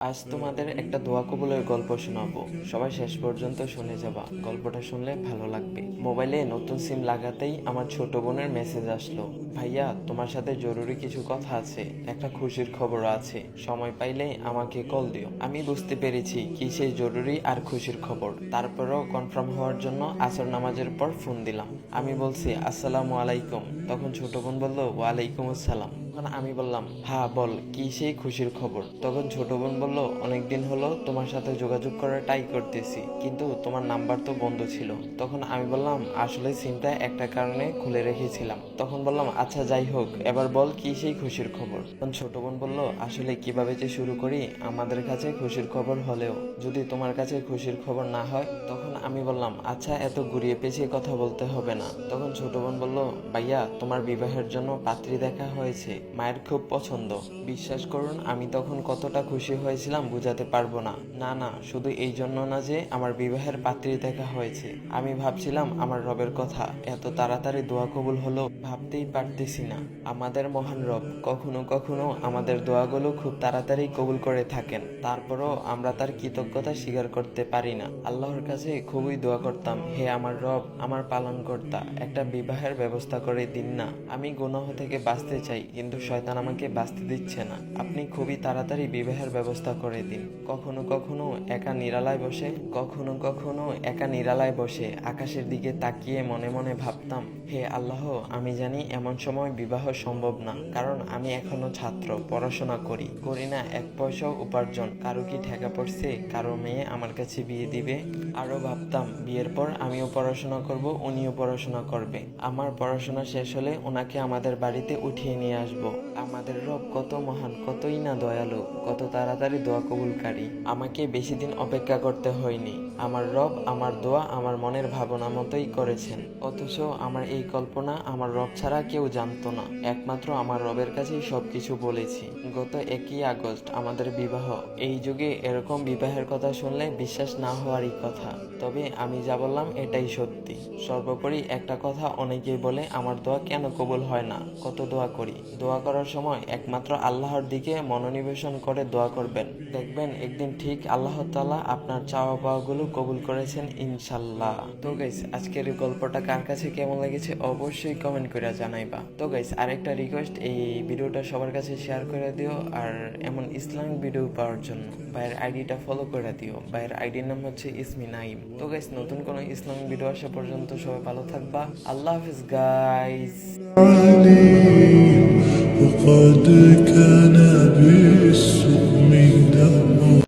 আজ তোমাদের একটা দোয়া কবুলের গল্প শোনাবো। সবাই শেষ পর্যন্ত শুনে যাবা। গল্পটা শুনলে ভালো লাগবে। মোবাইলে নতুন সিম লাগাতেই আমার ছোট বোনের মেসেজ আসলো। ভাইয়া, তোমার সাথে জরুরি কিছু কথা আছে। একটা খুশির খবর আছে। সময় পাইলে আমাকে কল দিও। আমি বুঝতে পেরেছি কি সেই জরুরি আর খুশির খবর। তারপরেও কনফার্ম হওয়ার জন্য আসর নামাজের পর ফোন দিলাম। আমি বলছি, আসসালামু আলাইকুম। তখন ছোট বোন বলল, ওয়ালাইকুম আসসালাম। তখন আমি বললাম হ্যাঁ বল, কি সেই খুশির খবর? তখন ছোট বোন বলল, অনেকদিন হলো তোমার সাথে যোগাযোগ করার ট্রাই করতেছি, কিন্তু তোমার নাম্বার তো বন্ধ ছিল। তখন আমি বললাম, আসলে সিমটা একটা কারণে খুলে রেখেছিলাম। তখন বললাম আচ্ছা যাই হোক, এবার বল, কি সেই খুশির খবর? তখন ছোট বোন বলল, আসলে কীভাবে যে শুরু করি, আমাদের কাছে খুশির খবর হলেও, যদি তোমার কাছে খুশির খবর না হয়? তখন আমি বললাম আচ্ছা এত ঘুরিয়ে পেঁচিয়ে কথা বলতে হবে না। তখন ছোট বোন বলল, ভাইয়া, তোমার বিবাহের জন্য পাত্রী দেখা হয়েছে। মায়ের খুব পছন্দ। বিশ্বাস করুন, আমি তখন কতটা খুশি হয়েছিলাম বুঝাতে পারব না। না না, শুধু এই জন্য না যে আমার বিবাহের পাত্রী দেখা হয়েছে। আমি ভাবছিলাম আমার রবের কথা। এত তাড়াতাড়ি দোয়া কবুল হলো ভাবতেই পারতেছি না। আমাদের মহান রব কখনো কখনো আমাদের দোয়াগুলো খুব তাড়াতাড়ি কবুল করে থাকেন। তারপরও আমরা তার কৃতজ্ঞতা স্বীকার করতে পারি না। আল্লাহর কাছে খুবই দোয়া করতাম, হে আমার রব, আমার পালনকর্তা, একটা বিবাহের ব্যবস্থা করে দিন না। আমি গুনাহ থেকে বাঁচতে চাই, কিন্তু শয়তান আমাকে বাঁচতে দিচ্ছে না। আপনি খুবই তাড়াতাড়ি বিবাহের ব্যবস্থা করে দিন। কখনো কখনো একা নিরালায় বসে, কখনো কখনো একা নিরালায় বসে আকাশের দিকে তাকিয়ে মনে মনে ভাবতাম, হে আল্লাহ, আমি জানি এমন সময় বিবাহ সম্ভব না, কারণ আমি এখনও ছাত্র, পড়াশোনা করি করি না এক পয়সাও উপার্জন, কারও কি ঠেকা পড়ছে, কারও মেয়ে আমার কাছে বিয়ে দিবে? আরও ভাবতাম, বিয়ের পর আমিও পড়াশোনা করব, উনিও পড়াশোনা করবে। আমার পড়াশোনা শেষ হলে ওনাকে আমাদের বাড়িতে উঠিয়ে নিয়ে আসব। আমাদের রব কত মহান, কতই না দয়ালু, কত তাড়াতাড়ি দোয়া কবুলকারী। আমাকে বেশি দিন অপেক্ষা করতে হয়নি। আমার রব আমার দোয়া আমার মনের ভাবনা মতোই করেছেন। অথচ আমার এই কল্পনা আমার রব ছাড়া কেউ জানতো না। একমাত্র আমার রবের কাছেই সবকিছু বলেছি। গত একই আগস্ট আমাদের বিবাহ। এই যুগে এরকম বিবাহের কথা শুনলে বিশ্বাস না হওয়ারই কথা। তবে আমি যা বললাম এটাই সত্যি। সর্বোপরি একটা কথা অনেকেই বলে, আমার দোয়া কেন কবুল হয় না? কত দোয়া করি? দোয়া করার সময় একমাত্র আল্লাহর দিকে মনোনিবেশন করে দোয়া করবেন। দেখবেন একদিন ঠিক আল্লাহ তালা আপনার চাওয়া পাওয়াগুলো কবুল করেছেন ইনশাল্লাহ তো গাইস আজকের এই গল্পটা কার কাছে কেমন লেগেছে অবশ্যই কমেন্ট করে জানাইবা। তো গাইস আরেকটা রিকোয়েস্ট এই ভিডিওটা সবার কাছে শেয়ার করে দিও আর এমন ইসলামিক ভিডিও পাওয়ার জন্য ভাইয়ের আইডিটা ফলো করে দিও। ভাইয়ের আইডির নাম হচ্ছে ইসমি নাইম। তো গাইস নতুন কোনো ইসলামিক ভিডিও আসা পর্যন্ত সবাই ভালো থাকবা। আল্লাহ হাফিজ গাইস